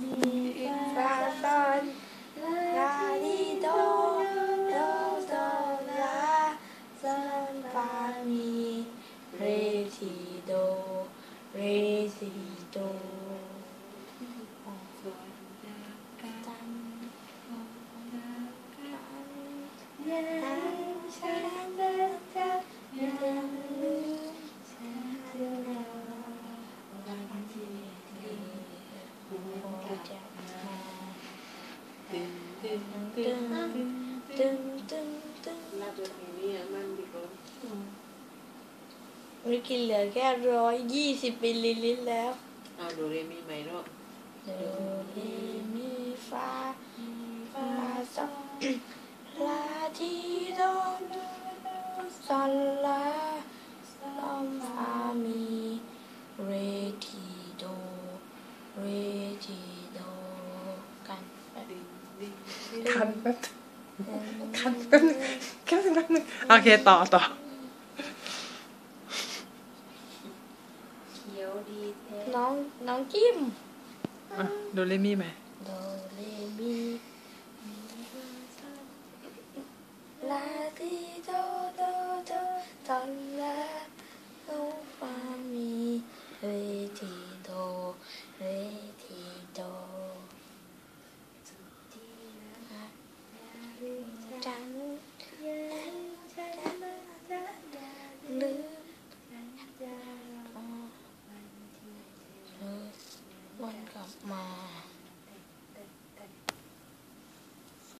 มีฟาซอนลาดีโดโดโดลาซอ จะมาตึงตึงตึตึงงตึงตึงตึงรับตัวนี้อ่มันดีกว่าวิกินเหลือแค่ร้อยยี่สิบมิลลิลิตรแล้วเอาดูเรมีใหม่รอบโดเรมีฟาฟาซอนลาทีโดซอนลาซอนฟามีเรทีโดเรทีโดกันไป ดึงดึง คันแป๊บคันแป๊บนึงแค่แป๊บนึงโอเคต่อต่อเขียวดีแท้น้องน้องจิ้มอะดูเลมี่ไหม 咁啊